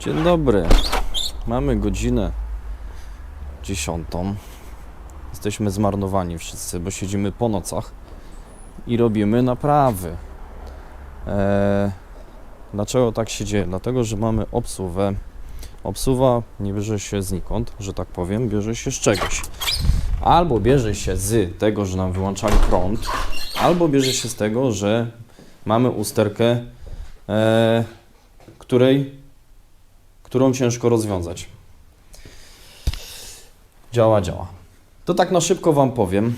Dzień dobry. Mamy godzinę dziesiątą. Jesteśmy zmarnowani wszyscy, bo siedzimy po nocach i robimy naprawy. Eee, dlaczego tak się dzieje? Dlatego, że mamy obsuwę. Obsuwa nie bierze się znikąd, że tak powiem, bierze się z czegoś. Albo bierze się z tego, że nam wyłączali prąd, albo bierze się z tego, że mamy usterkę, e, której, którą ciężko rozwiązać. Działa, działa. To tak na szybko Wam powiem.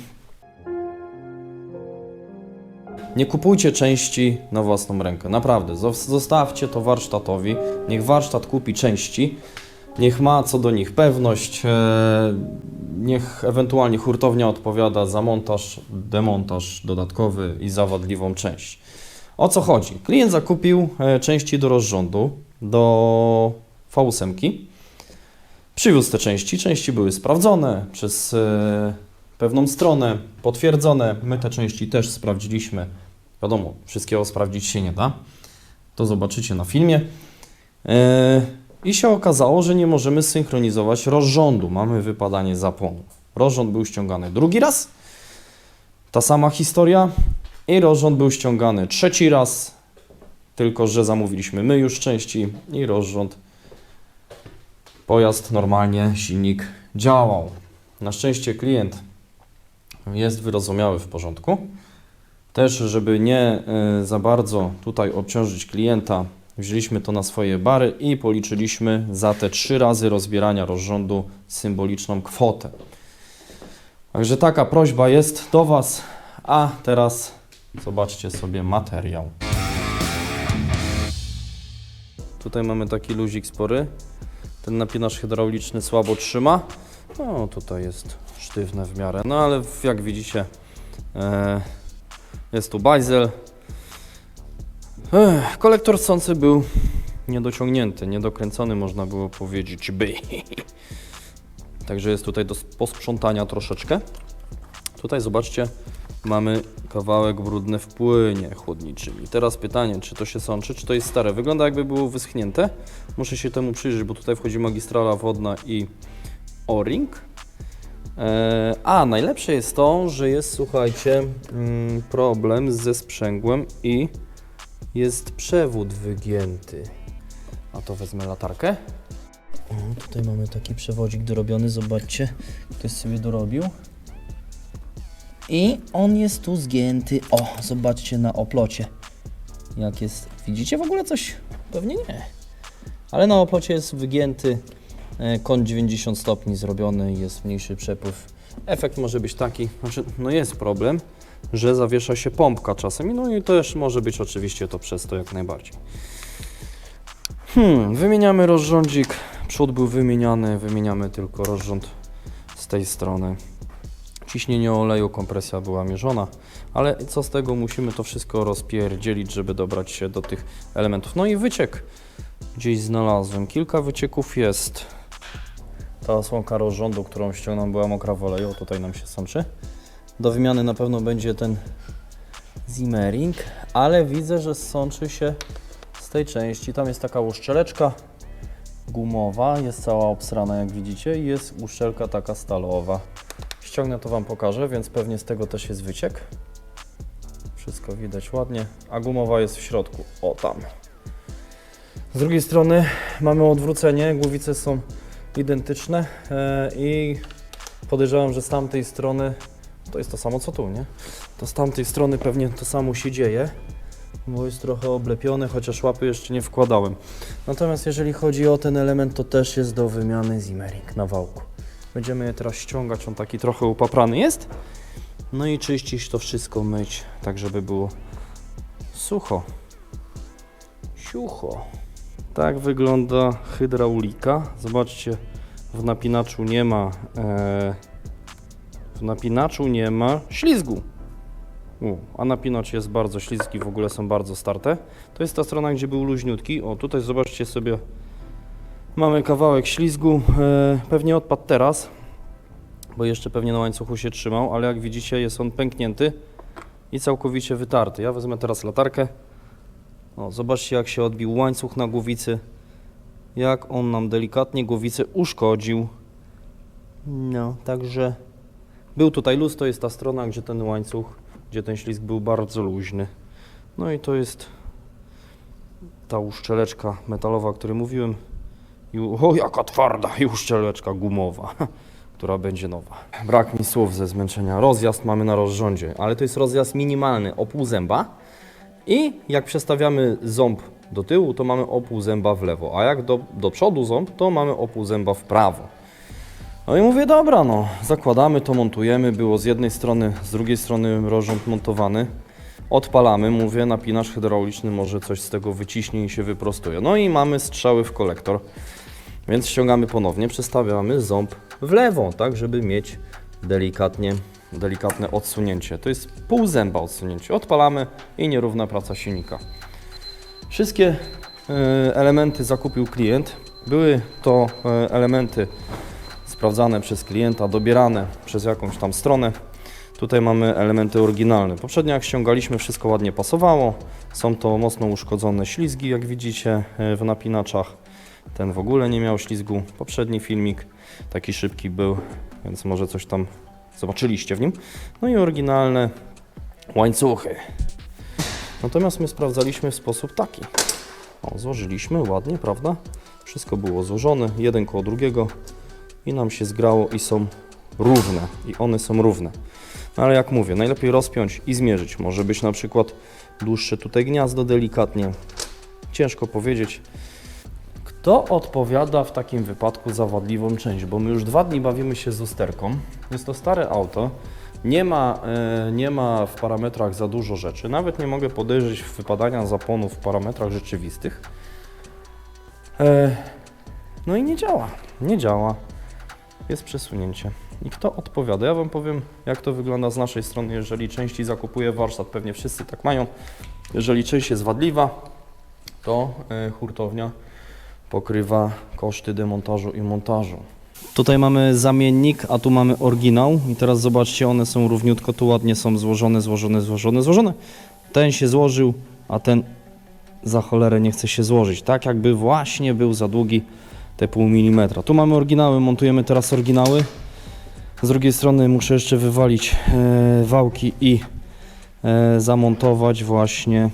Nie kupujcie części na własną rękę. Naprawdę. Zos- Zostawcie to warsztatowi. Niech warsztat kupi części. Niech ma co do nich pewność. e, Niech ewentualnie hurtownia odpowiada za montaż, demontaż dodatkowy i za wadliwą część. O co chodzi? Klient zakupił e, części do rozrządu, do V8. Przywiózł te części. Części były sprawdzone przez e, pewną stronę, potwierdzone. My te części też sprawdziliśmy. Wiadomo, wszystkiego sprawdzić się nie da. To zobaczycie na filmie. E, I się okazało, że nie możemy synchronizować rozrządu. Mamy wypadanie zapłonu. Rozrząd był ściągany drugi raz. Ta sama historia. I rozrząd był ściągany trzeci raz. Tylko, że zamówiliśmy my już części i rozrząd pojazd normalnie, silnik działał. Na szczęście klient jest wyrozumiały w porządku. Też, żeby nie y, za bardzo tutaj obciążyć klienta, wzięliśmy to na swoje bary i policzyliśmy za te trzy razy rozbierania rozrządu symboliczną kwotę. Także taka prośba jest do Was, a teraz zobaczcie sobie materiał. Tutaj mamy taki luzik spory. Ten napinacz hydrauliczny słabo trzyma. No tutaj jest sztywne w miarę. No ale jak widzicie e, jest tu bajzel. Ech, kolektor sący był niedociągnięty, niedokręcony można było powiedzieć by. Także jest tutaj do posprzątania troszeczkę. Tutaj zobaczcie, mamy kawałek brudny w płynie chłodniczym. I teraz pytanie, czy to się sączy, czy to jest stare? Wygląda jakby było wyschnięte. Muszę się temu przyjrzeć, bo tutaj wchodzi magistrala wodna i o-ring. E, A, najlepsze jest to, że jest, słuchajcie, mm, problem ze sprzęgłem i jest przewód wygięty. A to wezmę latarkę. O, tutaj mamy taki przewodzik dorobiony, zobaczcie. Ktoś sobie dorobił. I on jest tu zgięty. O, zobaczcie na oplocie. Jak jest. Widzicie w ogóle coś? Pewnie nie. Ale na oplocie jest wygięty e, kąt 90 stopni zrobiony, jest mniejszy przepływ. Efekt może być taki, znaczy, no jest problem, że zawiesza się pompka czasem. No i też może być oczywiście to przez to jak najbardziej. Hmm, wymieniamy rozrządzik. Przód był wymieniany, wymieniamy tylko rozrząd z tej strony. Ciśnienie oleju, kompresja była mierzona, ale co z tego, musimy to wszystko rozpierdzielić, żeby dobrać się do tych elementów. No i wyciek gdzieś znalazłem. Kilka wycieków jest. Ta osłonka rozrządu, którą ściągnąłem, była mokra w oleju, tutaj nam się sączy. Do wymiany na pewno będzie ten Zimmering, ale widzę, że sączy się z tej części. Tam jest taka uszczeleczka gumowa, jest cała obsrana jak widzicie i jest uszczelka taka stalowa. Ściągnę to Wam pokażę, więc pewnie z tego też jest wyciek. Wszystko widać ładnie, a gumowa jest w środku. O tam. Z drugiej strony mamy odwrócenie, głowice są identyczne e, i podejrzewam, że z tamtej strony to jest to samo co tu, nie? To z tamtej strony pewnie to samo się dzieje, bo jest trochę oblepione, chociaż łapy jeszcze nie wkładałem. Natomiast jeżeli chodzi o ten element, to też jest do wymiany Zimmering na wałku. Będziemy je teraz ściągać, on taki trochę upaprany jest. No i czyścić to wszystko, myć, tak żeby było sucho. Siucho. Tak wygląda hydraulika. Zobaczcie, w napinaczu nie ma e, w napinaczu nie ma ślizgu. U, a napinacz jest bardzo śliski, w ogóle są bardzo starte. To jest ta strona, gdzie był luźniutki. O, tutaj zobaczcie sobie, mamy kawałek ślizgu. E, pewnie odpadł teraz, bo jeszcze pewnie na łańcuchu się trzymał, ale jak widzicie jest on pęknięty i całkowicie wytarty. Ja wezmę teraz latarkę. O, zobaczcie jak się odbił łańcuch na głowicy. jak on nam delikatnie głowicę uszkodził. No, także był tutaj luz, to jest ta strona, gdzie ten łańcuch, gdzie ten ślizg był bardzo luźny. No i to jest ta uszczeleczka metalowa, o której mówiłem. I, o, jaka twarda i uszczeleczka gumowa, która będzie nowa. Brak mi słów ze zmęczenia. Rozjazd mamy na rozrządzie, ale to jest rozjazd minimalny o pół zęba. I jak przestawiamy ząb do tyłu, to mamy o pół zęba w lewo, a jak do, do przodu ząb, to mamy o pół zęba w prawo. No i mówię, dobra, no, zakładamy to, montujemy. Było z jednej strony, z drugiej strony rozrząd montowany. Odpalamy, mówię, napinasz hydrauliczny, może coś z tego wyciśnie i się wyprostuje. No i mamy strzały w kolektor, więc ściągamy ponownie, przestawiamy ząb w lewo, tak, żeby mieć delikatnie, delikatne odsunięcie. To jest pół zęba odsunięcie. Odpalamy i nierówna praca silnika. Wszystkie e, elementy zakupił klient. Były to e, elementy sprawdzane przez klienta, dobierane przez jakąś tam stronę. Tutaj mamy elementy oryginalne. Poprzednio jak ściągaliśmy, wszystko ładnie pasowało. Są to mocno uszkodzone ślizgi, jak widzicie e, w napinaczach. Ten w ogóle nie miał ślizgu. Poprzedni filmik taki szybki był, więc może coś tam zobaczyliście w nim. No i oryginalne łańcuchy. Natomiast my sprawdzaliśmy w sposób taki. O, złożyliśmy ładnie, prawda? Wszystko było złożone, jeden koło drugiego i nam się zgrało i są równe. I one są równe. No ale jak mówię, najlepiej rozpiąć i zmierzyć. Może być na przykład dłuższe tutaj gniazdo delikatnie. Ciężko powiedzieć. Kto odpowiada w takim wypadku za wadliwą część? Bo my już dwa dni bawimy się z usterką. Jest to stare auto. Nie ma, e, nie ma w parametrach za dużo rzeczy. Nawet nie mogę podejrzeć wypadania zaponów w parametrach rzeczywistych. E, no i nie działa. Nie działa. Jest przesunięcie. I kto odpowiada? Ja Wam powiem, jak to wygląda z naszej strony, jeżeli części zakupuje warsztat. Pewnie wszyscy tak mają. Jeżeli część jest wadliwa, to e, hurtownia pokrywa koszty demontażu i montażu. Tutaj mamy zamiennik, a tu mamy oryginał i teraz zobaczcie, one są równiutko, tu ładnie są złożone, złożone, złożone, złożone. Ten się złożył, a ten za cholerę nie chce się złożyć. Tak jakby właśnie był za długi te pół milimetra. Tu mamy oryginały, montujemy teraz oryginały. Z drugiej strony muszę jeszcze wywalić e, wałki i e, zamontować właśnie,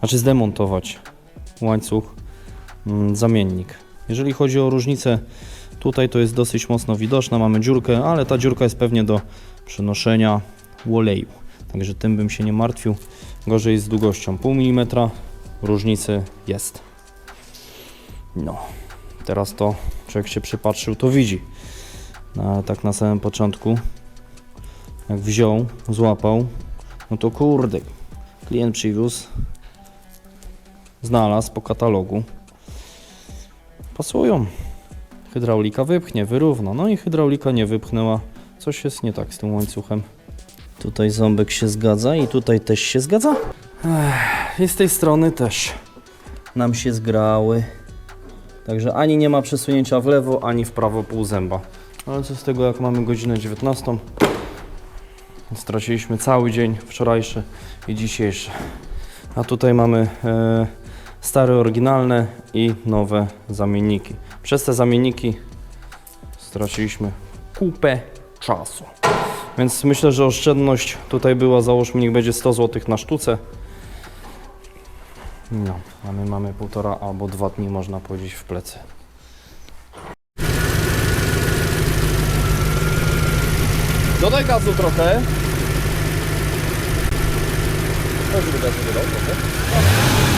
znaczy zdemontować łańcuch zamiennik. Jeżeli chodzi o różnicę, tutaj to jest dosyć mocno widoczna, mamy dziurkę, ale ta dziurka jest pewnie do przenoszenia oleju. Także tym bym się nie martwił. Gorzej z długością pół milimetra, różnicy jest. No, teraz to człowiek się przypatrzył, to widzi. No, ale tak na samym początku, jak wziął, złapał, no to kurde, klient przywiózł, znalazł po katalogu. Pasują. Hydraulika wypchnie, wyrówna. No i hydraulika nie wypchnęła. Coś jest nie tak z tym łańcuchem. Tutaj ząbek się zgadza i tutaj też się zgadza. Ech, I z tej strony też nam się zgrały. Także ani nie ma przesunięcia w lewo, ani w prawo pół zęba. Ale co z tego, jak mamy godzinę 19? Straciliśmy cały dzień wczorajszy i dzisiejszy. A tutaj mamy e, stare, oryginalne i nowe zamienniki. Przez te zamienniki straciliśmy kupę czasu. Więc myślę, że oszczędność tutaj była, załóżmy, niech będzie 100 zł na sztuce. No, a my mamy półtora albo dwa dni, można powiedzieć, w plecy. Dodaj gazu trochę. Też gazu dodał trochę.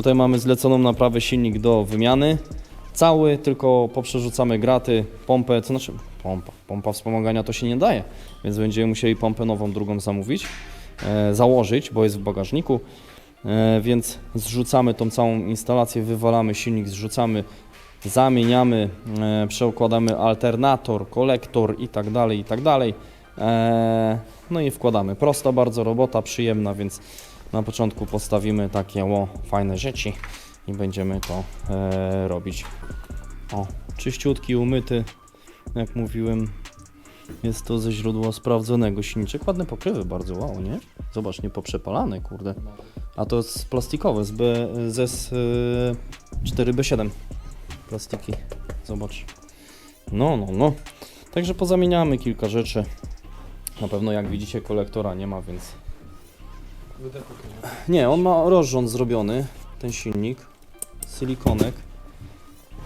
Tutaj mamy zleconą naprawę silnik do wymiany. cały, tylko poprzerzucamy graty, pompę, to znaczy pompa, pompa wspomagania to się nie daje, więc będziemy musieli pompę nową, drugą zamówić, e, założyć, bo jest w bagażniku, e, więc zrzucamy tą całą instalację, wywalamy silnik, zrzucamy, zamieniamy, e, przeukładamy alternator, kolektor i tak dalej, i tak dalej. E, no i wkładamy. Prosta bardzo robota, przyjemna, więc na początku postawimy takie o, fajne rzeczy i będziemy to e, robić. O, czyściutki, umyty, jak mówiłem, jest to ze źródła sprawdzonego silniczek. Ładne pokrywy, bardzo wow, nie? Zobacz, nie poprzepalane, kurde. A to jest plastikowe, z B, z, e, 4B7 plastiki. Zobacz. No, no, no. Także pozamieniamy kilka rzeczy. Na pewno jak widzicie kolektora nie ma, więc... Nie, on ma rozrząd zrobiony, ten silnik. Silikonek.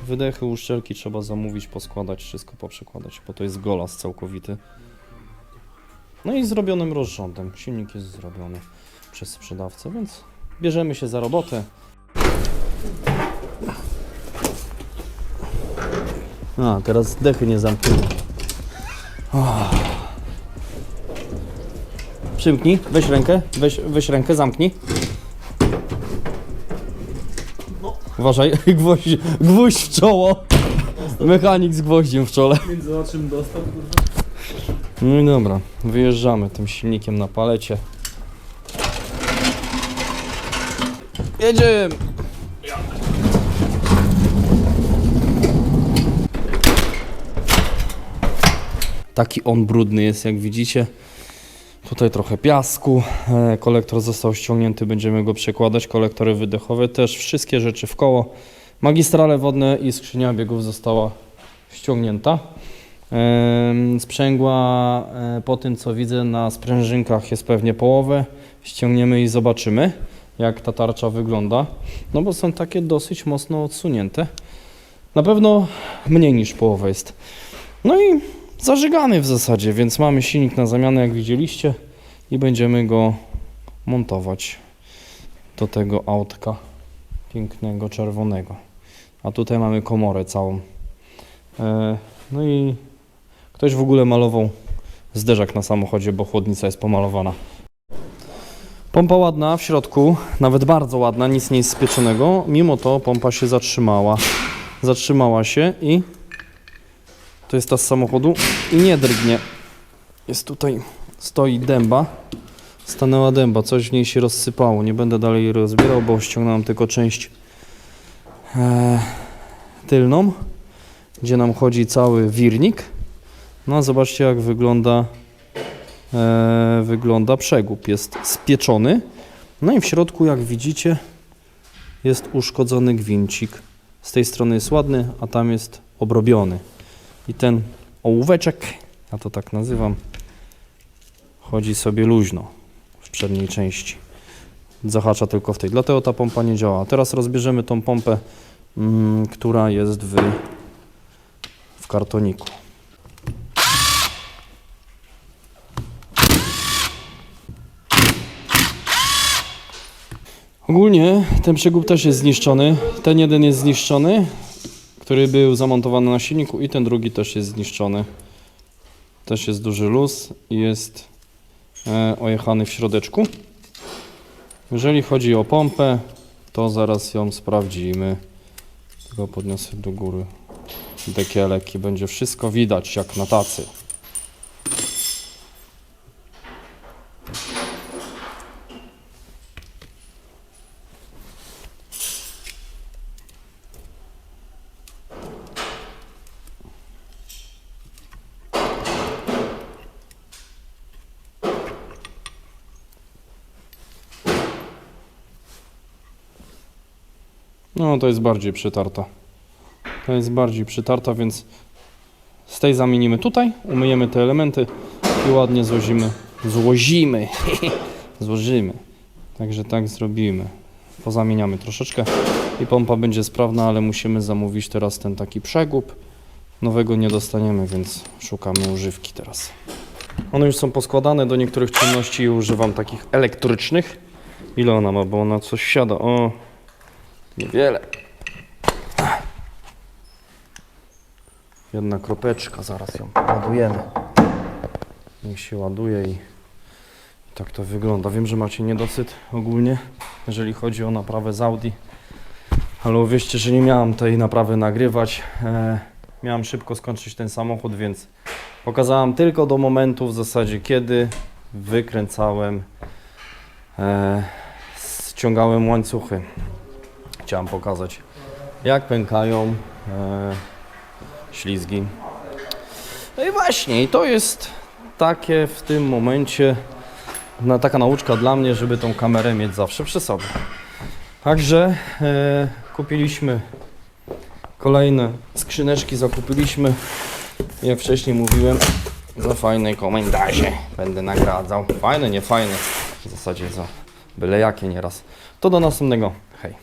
Wydechy, uszczelki trzeba zamówić, poskładać, wszystko poprzekładać, bo to jest golas całkowity. No i zrobionym rozrządem. Silnik jest zrobiony przez sprzedawcę, więc bierzemy się za robotę. A, teraz dechy nie zamknę. Przymknij, weź rękę, weź, weź rękę, zamknij. Uważaj, gwóźdź, gwóźdź w czoło. Mechanik z gwoździem w czole. Dostał. No i dobra, wyjeżdżamy tym silnikiem na palecie. Jedziemy! Taki on brudny jest, jak widzicie. Tutaj trochę piasku. E, kolektor został ściągnięty, będziemy go przekładać. Kolektory wydechowe też, wszystkie rzeczy w koło. Magistrale wodne i skrzynia biegów została ściągnięta. Em, Sprzęgła e, po tym co widzę na sprężynkach jest pewnie połowę. Ściągniemy i zobaczymy jak ta tarcza wygląda. No bo są takie dosyć mocno odsunięte. Na pewno mniej niż połowa jest. No i zażygany w zasadzie, więc mamy silnik na zamianę jak widzieliście i będziemy go montować do tego autka pięknego czerwonego. A tutaj mamy komorę całą. E, No i Ktoś w ogóle malował zderzak na samochodzie, bo chłodnica jest pomalowana. Pompa ładna w środku, nawet bardzo ładna, nic nie jest spieczonego. Mimo to pompa się zatrzymała. Zatrzymała się i to jest ta z samochodu i nie drgnie. Jest tutaj, stoi dęba. Stanęła dęba, coś w niej się rozsypało. Nie będę dalej rozbierał, bo ściągnąłem tylko część e, tylną, gdzie nam chodzi cały wirnik. No, zobaczcie jak wygląda, e, wygląda przegub. Jest spieczony. No i w środku, jak widzicie, jest uszkodzony gwincik. Z tej strony jest ładny, a tam jest obrobiony. I ten ołóweczek, ja to tak nazywam, chodzi sobie luźno w przedniej części. Zahacza tylko w tej. Dlatego ta pompa nie działa. Teraz rozbierzemy tą pompę, mm, która jest w, w kartoniku. Ogólnie ten przegub też jest zniszczony. Ten jeden jest zniszczony, który był zamontowany na silniku i ten drugi też jest zniszczony. Też jest duży luz i jest e, ojechany w środeczku. Jeżeli chodzi o pompę, to zaraz ją sprawdzimy. Tylko podniosę do góry dekielek i będzie wszystko widać jak na tacy. No, to jest bardziej przytarta. To jest bardziej przytarta, więc z tej zamienimy tutaj, umyjemy te elementy i ładnie złozimy. Złozimy. Złożymy. Także tak zrobimy. Pozamieniamy troszeczkę i pompa będzie sprawna, ale musimy zamówić teraz ten taki przegub. Nowego nie dostaniemy, więc szukamy używki teraz. One już są poskładane do niektórych czynności używam takich elektrycznych. Ile ona ma, bo ona coś siada. O, Niewiele. Jedna kropeczka, zaraz ją ładujemy. Niech się ładuje i, tak to wygląda. Wiem, że macie niedosyt ogólnie, jeżeli chodzi o naprawę z Audi. Ale uwierzcie, że nie miałem tej naprawy nagrywać. E, miałem szybko skończyć ten samochód, więc pokazałem tylko do momentu w zasadzie, kiedy wykręcałem, e, ściągałem łańcuchy. Chciałem pokazać, jak pękają e, ślizgi. No i właśnie, i to jest takie w tym momencie na, taka nauczka dla mnie, żeby tą kamerę mieć zawsze przy sobie. Także e, kupiliśmy kolejne skrzyneczki, zakupiliśmy, jak wcześniej mówiłem, za fajnej komendarze będę nagradzał. Fajne, nie fajne, w zasadzie za byle jakie nieraz. To do następnego, hej.